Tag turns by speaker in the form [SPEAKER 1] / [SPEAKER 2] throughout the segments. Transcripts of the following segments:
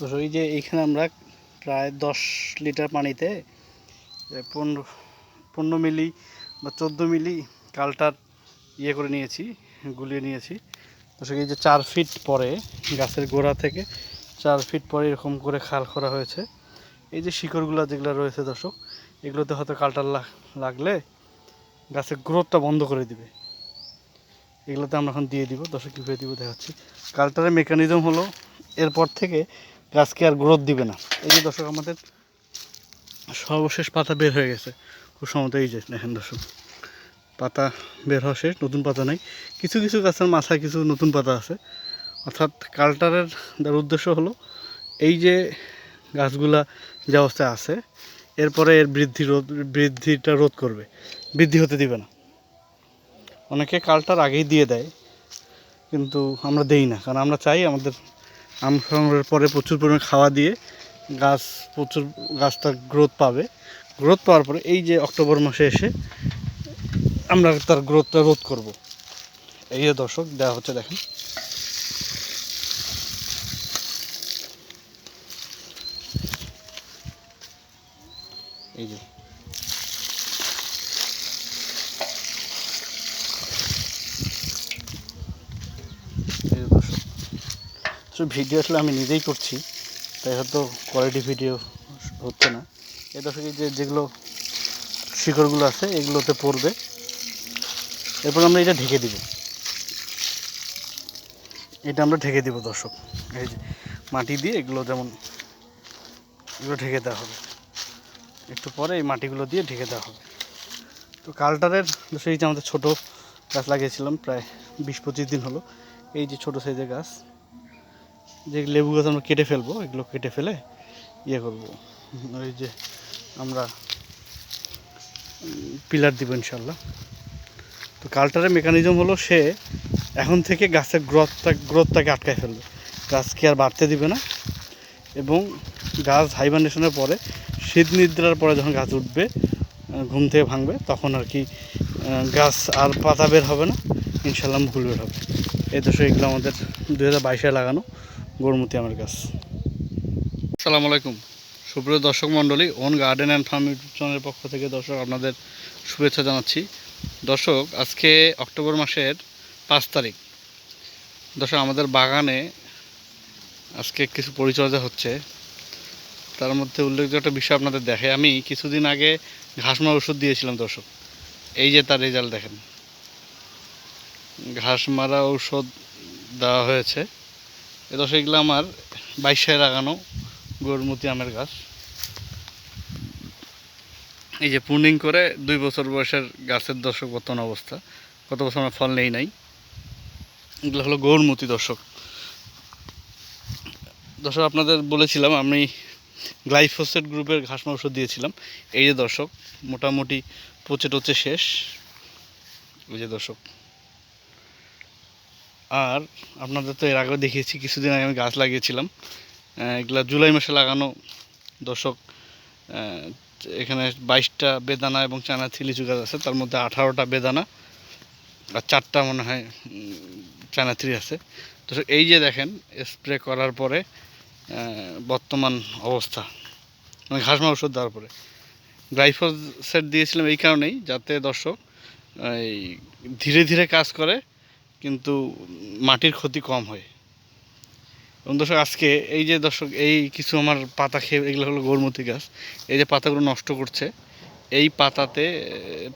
[SPEAKER 1] তো এই যে এইখানে আমরা প্রায় দশ লিটার পানিতে পনেরো পনেরো মিলি বা চোদ্দ মিলি কালটার ইয়ে করে নিয়েছি, গুলিয়ে নিয়েছি। তো এই যে চার ফিট পরে গাছের গোড়া থেকে চার ফিট পরে এরকম করে খাল করা হয়েছে। এই যে শিকড়গুলো যেগুলো রয়েছে দর্শক, এগুলোতে হয়তো কালটার লাগ- লাগলে গাছের গ্রোথটা বন্ধ করে দিবে। এগুলোতে আমরা এখন দিয়ে দিব, দর্শক কীভাবে দিব দেখাচ্ছি। কালটারের মেকানিজম হলো, এরপর থেকে গাছকে আর গ্রোথ দিবে না। এই যে দর্শক, আমাদের সর্বশেষ পাতা বের হয়ে গেছে। খুব সম্ভবত এই যে, দেখেন দর্শক, পাতা বের হওয়া শেষ, নতুন পাতা নেই। কিছু কিছু গাছের মাথায় কিছু নতুন পাতা আছে। অর্থাৎ কালটারের উদ্দেশ্য হলো, এই যে গাছগুলা যে অবস্থায় আছে, এরপরে এর বৃদ্ধি রোধ, বৃদ্ধিটা রোধ করবে। বৃদ্ধি হতে দিবে না। অনেকে কালটার আগেই দিয়ে দেয়, কিন্তু আমরা দেই না। কারণ আমরা চাই আমাদের আম সংগ্রহের পরে প্রচুর পরিমাণে খাওয়া দিয়ে গাছ প্রচুর, গাছটা গ্রোথ পাবে। গ্রোথ পাওয়ার পরে এই যে অক্টোবর মাসে এসে আমরা তার গ্রোথটা রোধ করব। এই যে দর্শক দেওয়া হচ্ছে দেখেন। এই যে এই যে দর্শক তো ভিডিও আসলে আমি নিজেই করছি, তাই হয়তো কোয়ালিটি ভিডিও হচ্ছে না। এই দর্শক যে যেগুলো শিকড়গুলো আছে, এগুলোতে পড়বে। এরপর আমরা এটা ঢেকে দিব। এটা আমরা ঢেকে দিব, দর্শক। এই যে মাটি দিয়ে এগুলো যেমন এগুলো ঢেকে দেওয়া হবে। একটু পরে এই মাটিগুলো দিয়ে ঢেকে দেওয়া হবে। তো কালটারের সেই যে আমাদের ছোটো গাছ লাগিয়েছিলাম, প্রায় বিশ পঁচিশ দিন হলো। এই যে ছোটো সাইজের গাছ যে লেবু গাছ আমরা কেটে ফেলব, এগুলো কেটে ফেলে ইয়ে করব। ওই যে আমরা পিলার দিব ইনশাল্লাহ। তো কালটারের মেকানিজম হলো সে এখন থেকে গাছের গ্রোথটা গ্রোথটাকে আটকায় ফেলবে। গাছকে আর বাড়তে দিবে না। এবং গাছ হাইবান্ডেশনের পরে শীত নিদ্রার পরে যখন গাছ উঠবে ঘুম থেকে ভাঙবে, তখন আর কি গাছ আর পাতা বের হবে না। ইনশাল্লাহ ফুল বের হবে। এই দোষে এগুলো আমাদের দু হাজার বাইশে লাগানো। গরমতি আমের গাছ আসসালামু আলাইকুম। সুপ্রিয় দর্শক মণ্ডলী, own garden and farm YouTube চ্যানেলের পক্ষ থেকে দর্শক আপনাদের শুভেচ্ছা জানাচ্ছি। দর্শক, আজকে অক্টোবর মাসের পাঁচ তারিখ। দর্শক, আমাদের বাগানে আজকে কিছু পরিচর্যা হচ্ছে। তার মধ্যে উল্লেখযোগ্য একটা বিষয় আপনাদের দেখে। আমি কিছুদিন আগে ঘাসমার ওষুধ দিয়েছিলাম দর্শক। এই যে তার রেজাল্ট দেখেন। ঘাস মারা ঔষধ দেওয়া হয়েছে। এ এগুলো আমার বাইশে লাগানো গরমতি আমের গাছ। এই যে পুনিং করে দুই বছর বয়সের গাছের দর্শক বর্তমান অবস্থা। কত বছর আমরা ফল নেই নাই। এগুলো হলো গৌরমতি দর্শক। দর্শক, আপনাদের বলেছিলাম, আমি গ্লাইফোসেট গ্রুপের ঘাস মাংস দিয়েছিলাম। এই যে দর্শক, মোটামুটি পচে টচে শেষ। এই যে দর্শক। আর আপনাদের তো এর আগেও দেখিয়েছি, কিছুদিন আগে আমি গাছ লাগিয়েছিলাম। এগুলা জুলাই মাসে লাগানো দর্শক এখানে বাইশটা বেদানা এবং চায়না থিলিচু গাছ আছে, তার মধ্যে আঠারোটা বেদানা আর চারটা মনে হয় থ্রি আছে। তো এই যে দেখেন, স্প্রে করার পরে বর্তমান অবস্থা মানে ঘাসমা ওষুধ দেওয়ার পরে। গ্লাইফোসেট দিয়েছিলাম এই কারণেই, যাতে দর্শক, এই, ধীরে ধীরে কাজ করে কিন্তু মাটির ক্ষতি কম হয়। এবং দর্শক, আজকে এই যে দর্শক, এই কিছু আমার পাতা খেয়ে, এগুলো হলো গরমতি গাছ। এই যে পাতাগুলো নষ্ট করছে, এই পাতাতে,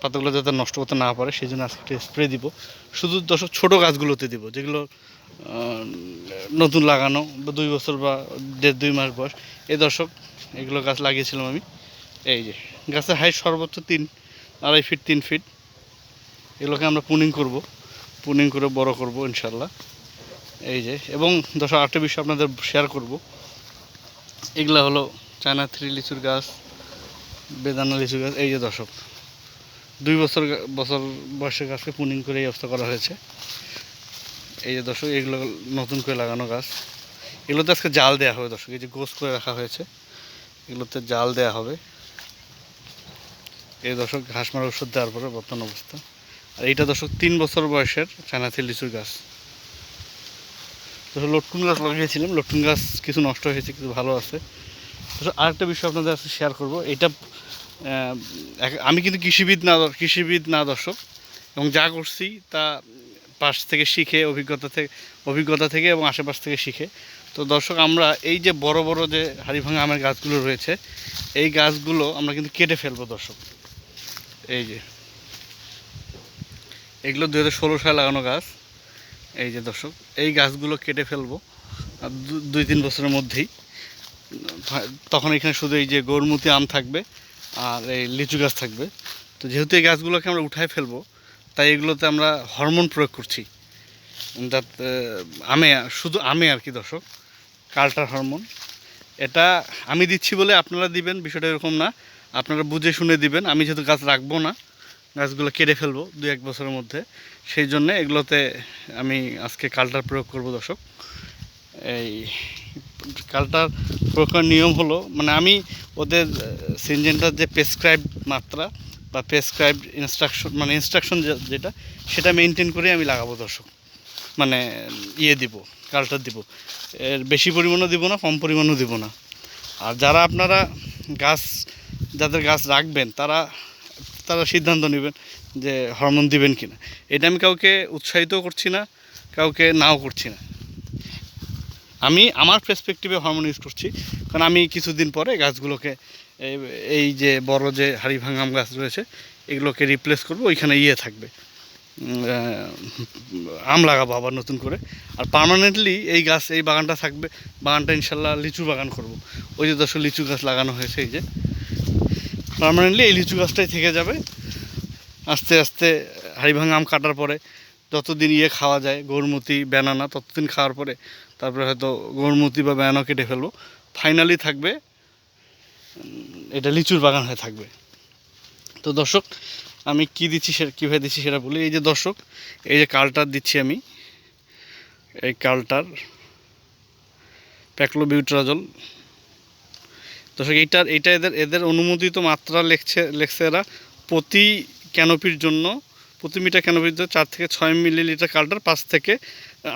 [SPEAKER 1] পাতাগুলো যাতে নষ্ট করতে না পারে, সেই জন্য আজকে একটা স্প্রে দিব। শুধু দর্শক, ছোটো গাছগুলোতে দিব, যেগুলো নতুন লাগানো, বা দুই বছর বা দেড় দুই মাস বয়স। এই দর্শক, এগুলো গাছ লাগিয়েছিলাম আমি। এই যে, গাছের হাইট সর্বোচ্চ তিন, আড়াই ফিট তিন ফিট এগুলোকে আমরা পুনিং করব। পুনিং করে বড় করব ইনশাল্লাহ। এই যে, এবং দশ আটটা বিষয় আপনাদের শেয়ার করব। এগুলা হলো চায়না থ্রি লিচুর গাছ, বেদানা লিচু গাছ, এই যে দর্শক, দুই বছর বছর বয়সের গাছকে পুনিং করে এই অবস্থা করা হয়েছে। এই যে দর্শক, এগুলো নতুন করে লাগানো গাছ। এগুলোতে আজকে জাল দেওয়া হবে দর্শক, এই যে গোস করে রাখা হয়েছে। এগুলোতে জাল দেওয়া হবে। এই দর্শক, ঘাস মারা ওষুধ দেওয়ার পরে বর্তমান অবস্থা। আর এইটা দর্শক, তিন বছর বয়সের চায়না থ্রি লিচুর গাছ। তো লটকুন গাছ লাগিয়েছিলাম, লটকুন গাছ কিছু নষ্ট হয়েছে, কিছু ভালো আছে। তো আরেকটা বিষয় আপনাদের কাছে শেয়ার করব। এটা আমি কিন্তু কৃষিবিদ না কৃষিবিদ না দর্শক, এবং যা করছি তা পাশ থেকে শিখে, অভিজ্ঞতা থেকে অভিজ্ঞতা থেকে এবং আশেপাশ থেকে শিখে। তো দর্শক, আমরা এই যে বড় বড় যে হাড়িভাঙা আমের গাছগুলো রয়েছে, এই গাছগুলো আমরা কিন্তু কেটে ফেলব দর্শক। এই যে। এগুলো দু হাজার ষোলো সালে লাগানো গাছ। এই যে দর্শক, এই গাছগুলো কেটে ফেলব দুই তিন বছরের মধ্যেই। তখন এখানে শুধু এই যে গরমুতি আম থাকবে আর এই লিচু গাছ থাকবে। তো যেহেতু এই গাছগুলোকে আমরা উঠায় ফেলব, তাই এগুলোতে আমরা হরমোন প্রয়োগ করছি। যাতে আমে, শুধু আমে আর কি দর্শক, কালটার হরমোন। এটা আমি দিচ্ছি বলে আপনারা দিবেন, বিষয়টা এরকম না। আপনারা বুঝে শুনে দিবেন। আমি যেহেতু গাছ রাখব না গাছগুলো কেটে ফেলব দু এক বছরের মধ্যে। সেই জন্য এগুলোতে আমি আজকে কালটার প্রয়োগ করব দর্শক। এই কালটার প্রয়োগ করার নিয়ম হলো মানে আমি ওদের, সিনজেন্টার যে প্রেসক্রাইব মাত্রা বা প্রেসক্রাইব ইনস্ট্রাকশন মানে ইনস্ট্রাকশন যেটা, সেটা মেনটেন করে আমি লাগাবো দর্শক। মানে ইয়ে দিব কালটার দিব। এর বেশি পরিমাণও দিব না, কম পরিমাণও দিব না। আর যারা আপনারা গাছ, যাদের গাছ রাখবেন, তারা তারা সিদ্ধান্ত নেবেন যে হরমোন দিবেন কিনা। এটা আমি কাউকে উৎসাহিতও করছি না, কাউকে নাও করছি না। আমি আমার পার্সপেক্টিভে হরমোন ইউজ করছি, কারণ আমি কিছুদিন পরে গাছগুলোকে, এই যে বড় যে হাড়ি ভাঙাম গাছ রয়েছে, এগুলোকে রিপ্লেস করব, ওইখানে ইয়ে থাকবে। আম লাগাবো আবার নতুন করে। আর পার্মানেন্টলি এই গাছ, এই বাগানটা থাকবে। বাগানটা ইনশাল্লাহ লিচু বাগান করব। ওই যে দশ লিচু গাছ লাগানো হয়েছে, এই যে। পার্মানেন্টলি এই লিচু গাছটাই থেকে যাবে। আস্তে আস্তে হাড়িভাঙা আম কাটার পরে যতদিন ইয়ে খাওয়া যায় গরমুতি ব্যানানা ততদিন খাওয়ার পরে তারপরে হয়তো গরমুতি বা ব্যানানা কেটে ফেলব। ফাইনালি থাকবে, এটা লিচুর বাগান হয়ে থাকবে। তো দর্শক, আমি কি দিচ্ছি সেটা কীভাবে দিচ্ছি সেটা বলি। এই যে দর্শক, এই যে কালটার দিচ্ছি আমি, এই কালটার প্যাকলোবিউট্রাজল দর্শক এইটার এইটা এদের এদের অনুমোদিত মাত্রা লেখছে লেখছে এরা প্রতি ক্যানোপির জন্য, প্রতি মিটার ক্যানোপির জন্য চার থেকে ছয় মিলিলিটার কালটার, পাঁচ থেকে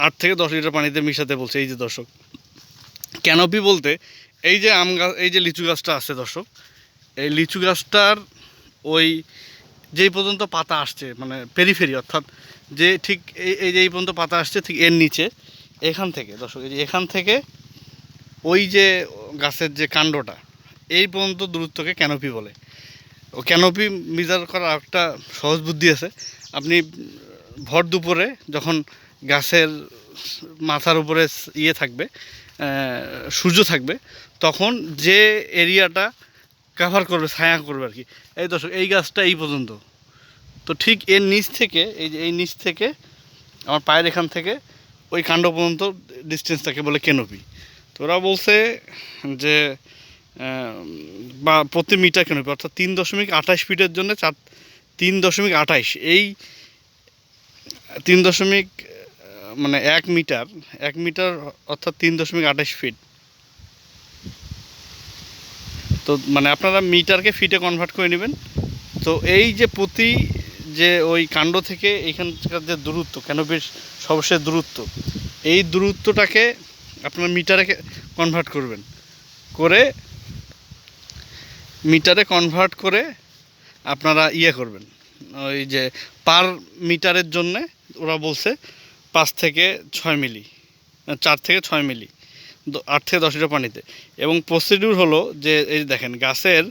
[SPEAKER 1] আট থেকে দশ লিটার পানিতে মিশাতে বলছে। এই যে দর্শক, ক্যানোপি বলতে এই যে আম গাছ, এই যে লিচু গাছটা আছে দর্শক, এই লিচু গাছটার ওই যেই পর্যন্ত পাতা আসছে মানে পেরিফেরি অর্থাৎ যে ঠিক এই এই যে এই পর্যন্ত পাতা আসছে ঠিক এর নিচে, এখান থেকে দর্শক, এই যে এখান থেকে ওই যে গাছের যে কাণ্ডটা এই পর্যন্ত দূরত্বকে ক্যানোপি বলে। ও ক্যানোপি মিজার করার একটা সহজ বুদ্ধি আছে। আপনি ভর দুপুরে যখন গাছের মাথার উপরে ইয়ে থাকবে সূর্য থাকবে, তখন যে এরিয়াটা কাভার করবে, ছায়া করবে আর কি। এই দর্শক, এই গাছটা এই পর্যন্ত। তো ঠিক এর নিচ থেকে, এই যে এই নিচ থেকে, আমার পায়ের এখান থেকে, ওই কাণ্ড পর্যন্ত ডিস্টেন্সটাকে বলে কেনপি তো ওরা বলছে যে বা প্রতি মিটার কেনপি অর্থাৎ তিন দশমিক আঠাশ ফিটের জন্য চার, তিন দশমিক আঠাইশ এই তিন দশমিক মানে এক মিটার এক মিটার অর্থাৎ তিন দশমিক আঠাশ ফিট। তো মানে আপনারা মিটারকে ফিটে কনভার্ট করে নেবেন। তো এই যে প্রতি যে ওই কাণ্ড থেকে এইখানকার যে দূরত্ব, কেন বেশ সর্বশেষ দূরত্ব, এই দূরত্বটাকে আপনার মিটারে কনভার্ট করবেন। করে মিটারে কনভার্ট করে আপনারা ইয়ে করবেন। ওই যে পার মিটারের জন্যে ওরা বলছে পাঁচ থেকে ছয় মিলি চার থেকে ছয় মিলি আট থেকে দশ লিটার পানিতে। এবং প্রসিডিউর হলো যে এই দেখেন গাছের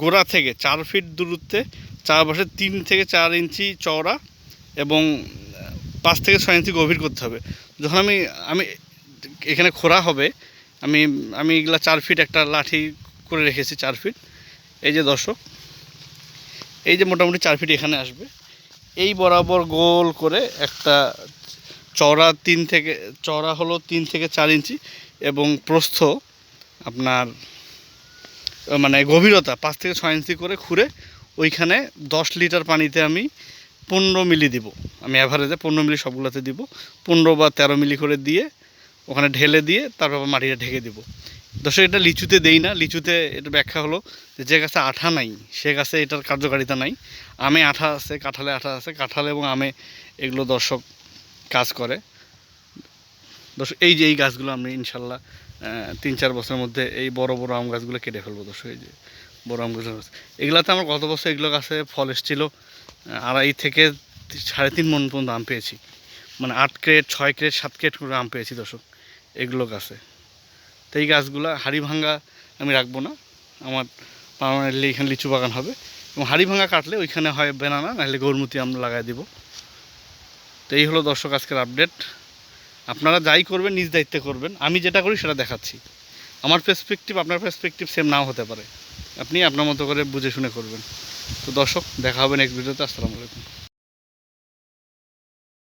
[SPEAKER 1] গোড়া থেকে চার ফিট দূরত্বে চারপাশে তিন থেকে চার ইঞ্চি চওড়া এবং পাঁচ থেকে ছয় ইঞ্চি গভীর করতে হবে। যখন আমি আমি এখানে খোরা হবে, আমি আমি এগুলা চার ফিট একটা লাঠি করে রেখেছি চার ফিট এই যে দর্শক, এই যে মোটামুটি চার ফিট এখানে আসবে। এই বরাবর গোল করে একটা চওড়া তিন থেকে, চওড়া হলো তিন থেকে চার ইঞ্চি এবং প্রস্থ আপনার মানে গভীরতা পাঁচ থেকে ছয় ইঞ্চি করে খুঁড়ে ওইখানে দশ লিটার পানিতে আমি পনেরো মিলি দিব। আমি অ্যাভারেজে পনেরো মিলি সবগুলোতে দিব। পনেরো বা তেরো মিলি করে দিয়ে ওখানে ঢেলে দিয়ে তারপর মাটিটা ঢেকে দিব। দর্শক, এটা লিচুতে দেই না, লিচুতে এটা ব্যাখ্যা হলো যে গাছে আঠা নাই, সে গাছে এটার কার্যকারিতা নাই। আমে আঠা আছে, কাঁঠালে আঠা আছে, কাঁঠালে এবং আমে এগুলো দর্শক কাজ করে। দর্শক, এই যে এই গাছগুলো আমি ইনশাল্লাহ তিন চার বছরের মধ্যে এই বড় বড় আম গাছগুলো কেটে ফেলব দর্শক, এই যে বড় আম গাছ। এগুলাতে আমার গত বছর এগুলো গাছে ফল এসেছিল আড়াই থেকে সাড়ে তিন মন পর্যন্ত আম পেয়েছি। মানে আট ক্রেট, ছয় ক্রেট, সাত ক্রেট করে আম পেয়েছি দর্শক, এগুলো গাছে। তো এই গাছগুলো হাড়ি ভাঙ্গা আমি রাখব না। আমার পার্মানেন্টলি এখানে লিচু বাগান হবে। এবং হাড়ি ভাঙ্গা কাটলে ওইখানে হয় বেনানা নাহলে গরমুতি আমরা লাগাই দিব। তো এই হলো দর্শক আজকের আপডেট আপনারা যাই করবেন, নিজ দায়িত্বে করবেন। আমি যেটা করি সেটা দেখাচ্ছি। আমার পার্সপেক্টিভ আপনার পার্সপেক্টিভ সেম নাও হতে পারে। আপনি আপনার মতো করে বুঝে শুনে করবেন। তো দর্শক, দেখা হবে নেক্সট ভিডিওতে আসসালামু আলাইকুম।